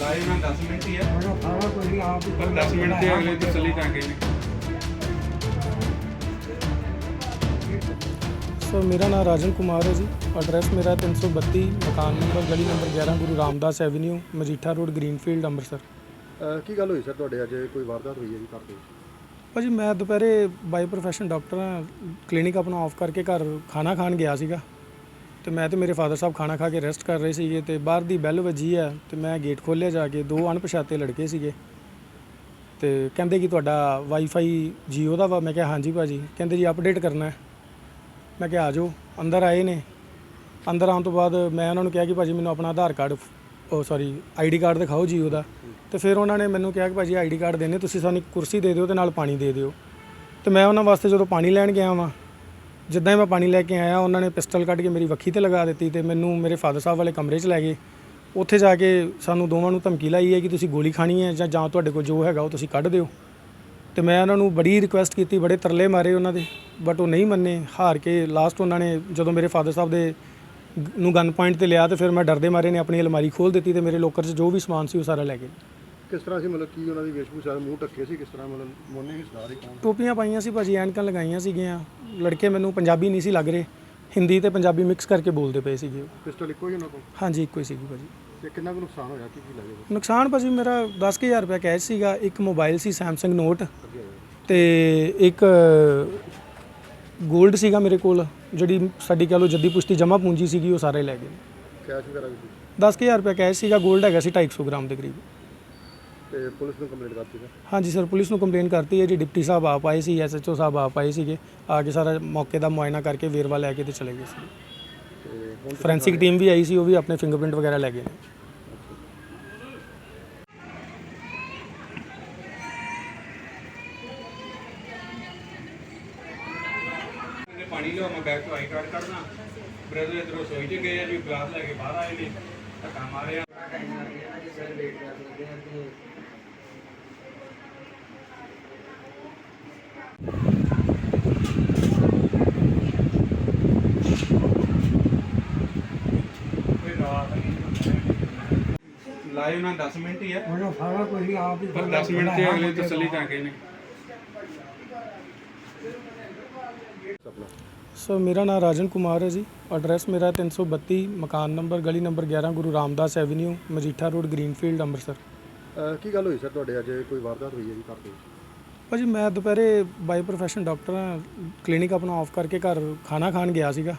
Live ਨਾਲ 10 minute ਹੀ ਹੈ ਮੇਰਾ ਸਾਰਾ ਕੁਝ ਹੀ ਆਪ ਹੀ ਪਰ 10 ਮਿੰਟ ਤੇ ਅਗਲੇ ਤਸੱਲੀ ਤਾਂ ਗਏ ਨੇ ਸਰ ਮੇਰਾ ਨਾਮ ਰਾਜਨ ਕੁਮਾਰ ਹੈ ਜੀ। ਐਡਰੈਸ ਮੇਰਾ 332 ਮਕਾਨ ਨੰਬਰ ਗਲੀ number 11 Guru Ramdas avenue Majitha road Greenfield Amritsar. ਅਹ ਕੀ ਗੱਲ ਹੋਈ ਸਰ ਤੁਹਾਡੇ? ਅੱਜ ਕੋਈ ਵਾਰਦਾਤ ਹੋਈ ਹੈ ਜੀ ਘਰ ਦੇ ਵਿੱਚ? ਭਾਜੀ ਮੈਂ ਦੁਪਹਿਰੇ ਬਾਈ ਪ੍ਰੋਫੈਸ਼ਨ ਡਾਕਟਰ ਹਾਂ। ਕਲੀਨਿਕ ਆਪਣਾ ਆਫ ਕਰਕੇ ਘਰ ਖਾਣਾ ਖਾਣ ਗਿਆ ਸੀਗਾ। ਤੇ ਮੈਂ ਤੇ ਮੇਰੇ ਫਾਦਰ ਸਾਹਿਬ ਖਾਣਾ ਖਾ ਕੇ ਰੈਸਟ ਕਰ ਰਹੇ ਸੀਗੇ ਤੇ ਬਾਹਰ ਦੀ ਬੈਲ ਵੱਜੀ ਆ ਤੇ ਮੈਂ ਗੇਟ ਖੋਲ੍ਹਿਆ ਜਾ ਕੇ, ਦੋ ਅਣਪਛਾਤੇ ਲੜਕੇ ਸੀਗੇ। ਤੇ ਕਹਿੰਦੇ ਕਿ ਤੁਹਾਡਾ ਵਾਈਫਾਈ ਜੀਓ ਦਾ ਵਾ, ਮੈਂ ਕਿਹਾ ਹਾਂਜੀ ਭਾਜੀ। ਕਹਿੰਦੇ ਜੀ ਅਪਡੇਟ ਕਰਨਾ ਹੈ। ਮੈਂ ਕਿਹਾ ਆ ਜਾਓ, ਅੰਦਰ ਆਏ ਨੇ। ਅੰਦਰ ਆਉਣ ਤੋਂ ਬਾਅਦ ਮੈਂ ਉਹਨਾਂ ਨੂੰ ਕਿਹਾ ਕਿ ਭਾਜੀ ਮੈਨੂੰ ਆਪਣਾ ਆਧਾਰ ਕਾਰਡ ਉਹ ਸੌਰੀ ਆਈਡੀ ਕਾਰਡ ਦਿਖਾਓ ਜੀਓ ਦਾ। ਤੇ ਫਿਰ ਉਹਨਾਂ ਨੇ ਮੈਨੂੰ ਕਿਹਾ ਕਿ ਭਾਜੀ ਆਈਡੀ ਕਾਰਡ ਦੇਣੇ, ਤੁਸੀਂ ਸਾਨੂੰ ਕੁਰਸੀ ਦੇ ਦਿਓ ਤੇ ਨਾਲ ਪਾਣੀ ਦੇ ਦਿਓ। ਤੇ ਮੈਂ ਉਹਨਾਂ ਵਾਸਤੇ ਜਦੋਂ ਪਾਣੀ ਲੈਣ ਗਿਆ ਵਾਂ ਜਿੱਦਾਂ ਹੀ ਮੈਂ ਪਾਣੀ ਲੈ ਕੇ ਆਇਆ, ਉਹਨਾਂ ਨੇ ਪਿਸਟਲ ਕੱਢ ਕੇ ਮੇਰੀ ਵੱਖੀ ਤੇ ਲਗਾ ਦਿੱਤੀ ਤੇ ਮੈਨੂੰ ਮੇਰੇ ਫਾਦਰ ਸਾਹਿਬ ਵਾਲੇ ਕਮਰੇ 'ਚ ਲੈ ਗਏ। ਉੱਥੇ ਜਾ ਕੇ ਸਾਨੂੰ ਦੋਵਾਂ ਨੂੰ ਧਮਕੀ ਲਾਈ ਹੈ ਕਿ ਤੁਸੀਂ ਗੋਲੀ ਖਾਣੀ ਹੈ ਜਾਂ ਜਾਂ ਤੁਹਾਡੇ ਕੋਲ ਜੋ ਹੈਗਾ ਉਹ ਤੁਸੀਂ ਕੱਢ ਦਿਓ। ਤੇ ਮੈਂ ਉਹਨਾਂ ਨੂੰ ਬੜੀ ਰਿਕੁਐਸਟ ਕੀਤੀ, ਬੜੇ ਤਰਲੇ ਮਾਰੇ ਉਹਨਾਂ ਦੇ ਬਟ ਉਹ ਨਹੀਂ ਮੰਨੇ। ਹਾਰ ਕੇ ਲਾਸਟ ਉਹਨਾਂ ਨੇ ਜਦੋਂ ਮੇਰੇ ਫਾਦਰ ਸਾਹਿਬ ਦੇ ਨੂੰ ਗਨ ਪੁਆਇੰਟ ਤੇ ਲਿਆ ਤੇ ਫਿਰ ਮੈਂ ਡਰਦੇ ਮਾਰੇ ਨੇ, ਆਪਣੀ ਅਲਮਾਰੀ ਖੋਲ ਦਿੱਤੀ ਤੇ ਮੇਰੇ ਲੋਕਰ 'ਚ ਜੋ ਵੀ ਸਮਾਨ ਸੀ ਉਹ ਸਾਰਾ ਲੈ ਗਏ। ਕਿਸ ਤਰ੍ਹਾਂ ਸੀ? ਮਤਲਬ ਕੀ ਉਹਨਾਂ ਦੀ ਵੇਸ਼ਭੂਸ਼ਾ? ਮੂੰਹ ਢੱਕੇ ਸੀ ਕਿਸ ਤਰ੍ਹਾਂ? ਮਤਲਬ ਮੋਨੇ ਹੀ ਸਦਾਰੀ ਕੌਣ ਟੋਪੀਆਂ ਪਾਈਆਂ ਸੀ ਭਾਜੀ ਐਨਕਾਂ ਲਗਾਈਆਂ ਸੀਗੀਆਂ। ਲੜਕੇ ਮੈਨੂੰ ਪੰਜਾਬੀ ਨਹੀਂ ਸੀ ਲੱਗ ਰਹੇ। ਹਿੰਦੀ ਤੇ ਪੰਜਾਬੀ ਮਿਕਸ ਕਰਕੇ ਬੋਲਦੇ ਪਏ ਸੀਗੇ। ਉਹ। ਪਿਸਟਲ ਇੱਕੋ ਹੀ ਉਹਨਾਂ ਕੋਲ? ਹਾਂਜੀ ਇੱਕੋ ਹੀ ਸੀਗੀ ਭਾਜੀ। ਤੇ ਕਿੰਨਾ ਕੁ ਨੁਕਸਾਨ ਹੋਇਆ? ਕੀ ਕੀ ਲੱਗੇਗਾ ਨੁਕਸਾਨ ਭਾਜੀ ਮੇਰਾ 10000 ਰੁਪਏ ਕੈਸ਼ ਸੀਗਾ। ਇੱਕ ਮੋਬਾਈਲ ਸੀ Samsung Note ਅੱਗੇ। ਤੇ ਇੱਕ 골ਡ ਸੀਗਾ ਮੇਰੇ ਕੋਲ ਜਿਹੜੀ ਸਾਡੀ ਕਹ ਲਓ ਜੱਦੀ ਪੁਸ਼ਤੀ ਜਮਾ ਪੂੰਜੀ ਸੀਗੀ ਉਹ ਸਾਰੇ ਲੈ ਗਏ। ਕੈਸ਼ ਵਗੈਰਾ ਵੀ ਸੀ? 10000 ਰੁਪਏ ਕੈਸ਼ ਸੀਗਾ। 골ਡ ਹੈਗਾ ਸੀ 250 ਗ੍ਰਾਮ ਦੇ ਕਰੀਬ। ਤੇ ਪੁਲਿਸ ਨੂੰ ਕੰਪਲੇਂਟ ਕਰਤੀ ਸਰ? ਹਾਂਜੀ ਸਰ ਪੁਲਿਸ ਨੂੰ ਕੰਪਲੇਨ ਕਰਤੀ ਹੈ ਜੀ। ਡਿਪਟੀ ਸਾਹਿਬ ਆਪ ਆਏ ਸੀ ਐਸਐਚਓ ਸਾਹਿਬ ਆਪ ਆਏ ਸੀਗੇ। ਆ ਕੇ ਸਾਰਾ ਮੌਕੇ ਦਾ ਮੁਆਇਨਾ ਕਰਕੇ ਵੇਰਵਾ ਲੈ ਕੇ ਤੇ ਚਲੇ ਗਏ ਸੀ। ਤੇ ਹੁਣ ਫੋਰੈਂਸਿਕ ਟੀਮ ਵੀ ਆਈ ਸੀ ਉਹ ਵੀ ਆਪਣੇ ਫਿੰਗਰਪ੍ਰਿੰਟ ਵਗੈਰਾ ਲੈ ਗਏ ਨੇ। ਕਹਿੰਦੇ ਪਾਣੀ ਲਿਓ ਮੈਂ ਬੈਗ ਤੋਂ ਆਈ ਕਾਰਡ ਕੱਢਣਾ। ਬ੍ਰਦਰ ਇਧਰੋਂ ਸੋਈ ਚ ਗਏ ਆ ਜੀ ਗਲਾਸ ਲੈ ਕੇ ਬਾਹਰ ਆਏ ਨੇ। ਧੱਕਾ ਮਾਰਿਆ। ਕੋਈ ਲਾਈਵ ਨਾਲ 10 ਮਿੰਟ ਹੀ ਹੈ ਮੇਰਾ ਸਾਰਾ ਕੁਝ ਹੀ ਆਪ ਹੀ ਪਰ 10 ਮਿੰਟ ਤੇ ਅਗਲੇ ਤਸੱਲੀ ਤਾਂ ਗਏ ਨੇ। ਸਰ ਮੇਰਾ ਨਾਮ ਰਾਜਨ ਕੁਮਾਰ ਹੈ ਜੀ। ਐਡਰੈਸ ਮੇਰਾ 332 ਮਕਾਨ ਨੰਬਰ ਗਲੀ number 11 Guru Ramdas avenue Majitha road Greenfield Amritsar. ਅਹ ਕੀ ਗੱਲ ਹੋਈ ਸਰ ਤੁਹਾਡੇ? ਅੱਜ ਕੋਈ ਵਾਰਦਾਤ ਹੋਈ ਹੈ ਜੀ ਘਰ ਦੇ ਵਿੱਚ? ਭਾਜੀ ਮੈਂ ਦੁਪਹਿਰੇ ਬਾਈ ਪ੍ਰੋਫੈਸ਼ਨ ਡਾਕਟਰ ਹਾਂ। ਕਲੀਨਿਕ ਆਪਣਾ ਆਫ ਕਰਕੇ ਘਰ ਖਾਣਾ ਖਾਣ ਗਿਆ ਸੀਗਾ।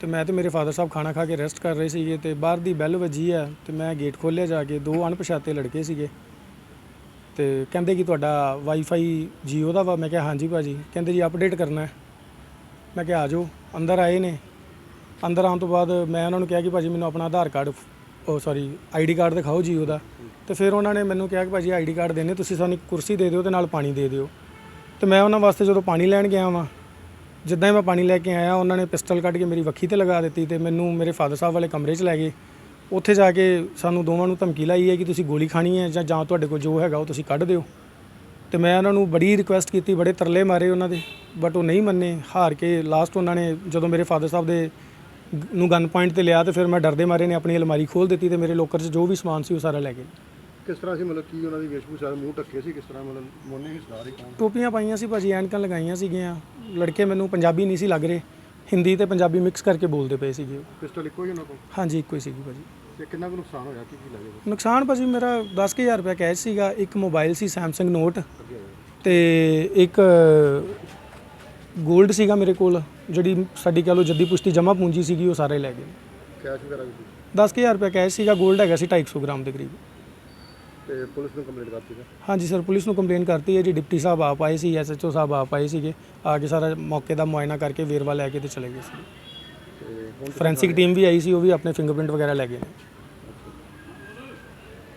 ਤੇ ਮੈਂ ਤੇ ਮੇਰੇ ਫਾਦਰ ਸਾਹਿਬ ਖਾਣਾ ਖਾ ਕੇ ਰੈਸਟ ਕਰ ਰਹੇ ਸੀਗੇ ਤੇ ਬਾਹਰ ਦੀ ਬੈਲ ਵੱਜੀ ਆ ਤੇ ਮੈਂ ਗੇਟ ਖੋਲ੍ਹਿਆ ਜਾ ਕੇ, ਦੋ ਅਣਪਛਾਤੇ ਲੜਕੇ ਸੀਗੇ। ਤੇ ਕਹਿੰਦੇ ਕਿ ਤੁਹਾਡਾ ਵਾਈਫਾਈ ਜੀਓ ਦਾ ਵਾ, ਮੈਂ ਕਿਹਾ ਹਾਂਜੀ ਭਾਜੀ। ਕਹਿੰਦੇ ਜੀ ਅਪਡੇਟ ਕਰਨਾ ਹੈ। ਮੈਂ ਕਿਹਾ ਆ ਜਾਓ, ਅੰਦਰ ਆਏ ਨੇ। ਅੰਦਰ ਆਉਣ ਤੋਂ ਬਾਅਦ ਮੈਂ ਉਹਨਾਂ ਨੂੰ ਕਿਹਾ ਕਿ ਭਾਜੀ ਮੈਨੂੰ ਆਪਣਾ ਆਧਾਰ ਕਾਰਡ, ਉਹ ਸੌਰੀ ਆਈਡੀ ਕਾਰਡ ਦਿਖਾਓ ਜੀਓ ਦਾ। ਤੇ ਫਿਰ ਉਹਨਾਂ ਨੇ ਮੈਨੂੰ ਕਿਹਾ ਕਿ ਭਾਜੀ ਆਈਡੀ ਕਾਰਡ ਦੇਣੇ, ਤੁਸੀਂ ਸਾਨੂੰ ਇੱਕ ਕੁਰਸੀ ਦੇ ਦਿਓ ਤੇ ਨਾਲ ਪਾਣੀ ਦੇ ਦਿਓ। ਤੇ ਮੈਂ ਉਹਨਾਂ ਵਾਸਤੇ ਜਦੋਂ ਪਾਣੀ ਲੈਣ ਗਿਆ ਵਾਂ ਜਿੱਦਾਂ ਹੀ ਮੈਂ ਪਾਣੀ ਲੈ ਕੇ ਆਇਆ, ਉਹਨਾਂ ਨੇ ਪਿਸਟਲ ਕੱਢ ਕੇ ਮੇਰੀ ਵੱਖੀ ਤੇ ਲਗਾ ਦਿੱਤੀ ਤੇ ਮੈਨੂੰ ਮੇਰੇ ਫਾਦਰ ਸਾਹਿਬ ਵਾਲੇ ਕਮਰੇ 'ਚ ਲੈ ਗਏ। ਉੱਥੇ ਜਾ ਕੇ ਸਾਨੂੰ ਦੋਵਾਂ ਨੂੰ ਧਮਕੀ ਲਾਈ ਹੈ ਕਿ ਤੁਸੀਂ ਗੋਲੀ ਖਾਣੀ ਹੈ ਜਾਂ ਜਾਂ ਤੁਹਾਡੇ ਕੋਲ ਜੋ ਹੈਗਾ ਉਹ ਤੁਸੀਂ ਕੱਢ ਦਿਓ। ਤੇ ਮੈਂ ਉਹਨਾਂ ਨੂੰ ਬੜੀ ਰਿਕੁਐਸਟ ਕੀਤੀ, ਬੜੇ ਤਰਲੇ ਮਾਰੇ ਉਹਨਾਂ ਦੇ ਬਟ ਉਹ ਨਹੀਂ ਮੰਨੇ। ਹਾਰ ਕੇ ਲਾਸਟ ਉਹਨਾਂ ਨੇ ਜਦੋਂ ਮੇਰੇ ਫਾਦਰ ਸਾਹਿਬ ਦੇ ਨੂੰ ਗਨ ਪੁਆਇੰਟ ਤੇ ਲਿਆ ਤੇ ਫਿਰ ਮੈਂ ਡਰਦੇ ਮਾਰੇ ਨੇ ਆਪਣੀ ਅਲਮਾਰੀ ਖੋਲ ਦਿੱਤੀ ਤੇ ਮੇਰੇ ਲੋਕਰ 'ਚ ਜੋ ਵੀ ਸਮਾਨ ਸੀ ਉਹ ਸਾਰਾ ਲੈ ਗਏ। ਕਿਸ ਤਰ੍ਹਾਂ ਸੀ? ਮਤਲਬ ਕੀ ਉਹਨਾਂ ਦੀ ਵੇਸ਼ਭੂਸ਼ਾ ਮੂੰਹ ਢੱਕੇ ਸੀ? ਕਿਸ ਤਰ੍ਹਾਂ ਮਤਲਬ ਮੋਨੇ ਹੀ ਸਦਾਰੀ ਕੌਣ? ਟੋਪੀਆਂ ਪਾਈਆਂ ਸੀ ਭਾਜੀ ਐਨਕਾਂ ਲਗਾਈਆਂ ਸੀਗੀਆਂ। ਲੜਕੇ ਮੈਨੂੰ ਪੰਜਾਬੀ ਨਹੀਂ ਸੀ ਲੱਗ ਰਹੇ। ਹਿੰਦੀ ਤੇ ਪੰਜਾਬੀ ਮਿਕਸ ਕਰਕੇ ਬੋਲਦੇ ਪਏ ਸੀਗੇ ਉਹ। ਪਿਸਟਲ ਇੱਕੋ ਹੀ ਉਹਨਾਂ ਕੋਲ? ਹਾਂਜੀ ਇੱਕੋ ਹੀ ਸੀਗੀ ਭਾਜੀ। ਤੇ ਕਿੰਨਾ ਕੁ ਨੁਕਸਾਨ ਹੋਇਆ? ਕੀ ਕੀ ਲੱਗੇਗਾ ਨੁਕਸਾਨ ਭਾਜੀ ਮੇਰਾ 10000 ਰੁਪਏ ਕੈਸ਼ ਸੀਗਾ। ਇੱਕ ਮੋਬਾਈਲ ਸੀ Samsung Note ਅੱਗੇ। ਤੇ ਇੱਕ 골ਡ ਸੀਗਾ ਮੇਰੇ ਕੋਲ ਜਿਹੜੀ ਸਾਡੀ ਕਹ ਲਓ ਜੱਦੀ ਪੁਸ਼ਤੀ ਜਮਾ ਪੂੰਜੀ ਸੀਗੀ ਉਹ ਸਾਰੇ ਲੈ ਗਏ। ਕੈਸ਼ ਵਗੈਰਾ ਵੀ ਸੀ? 10000 ਰੁਪਏ ਕੈਸ਼ ਸੀਗਾ। 골ਡ ਹੈਗਾ ਸੀ 250 ਗ੍ਰਾਮ ਦੇ ਕਰੀਬ। ਤੇ ਪੁਲਿਸ ਨੂੰ ਕੰਪਲੇਂਟ ਕਰਤੀ ਸਰ ਹਾਂਜੀ ਸਰ ਪੁਲਿਸ ਨੂੰ ਕੰਪਲੇਨ ਕਰਤੀ ਹੈ ਜੀ। ਡਿਪਟੀ ਸਾਹਿਬ ਆਪ ਆਏ ਸੀ ਐਸਐਚਓ ਸਾਹਿਬ ਆਪ ਆਏ ਸੀਗੇ। ਆ ਕੇ ਸਾਰਾ ਮੌਕੇ ਦਾ ਮੁਆਇਨਾ ਕਰਕੇ ਵੇਰਵਾ ਲੈ ਕੇ ਤੇ ਚਲੇ ਗਏ ਸੀ। ਤੇ ਹੁਣ ਫੋਰੈਂਸਿਕ ਟੀਮ ਵੀ ਆਈ ਸੀ ਉਹ ਵੀ ਆਪਣੇ ਫਿੰਗਰਪ੍ਰਿੰਟ ਵਗੈਰਾ ਲੈ ਗਏ ਨੇ।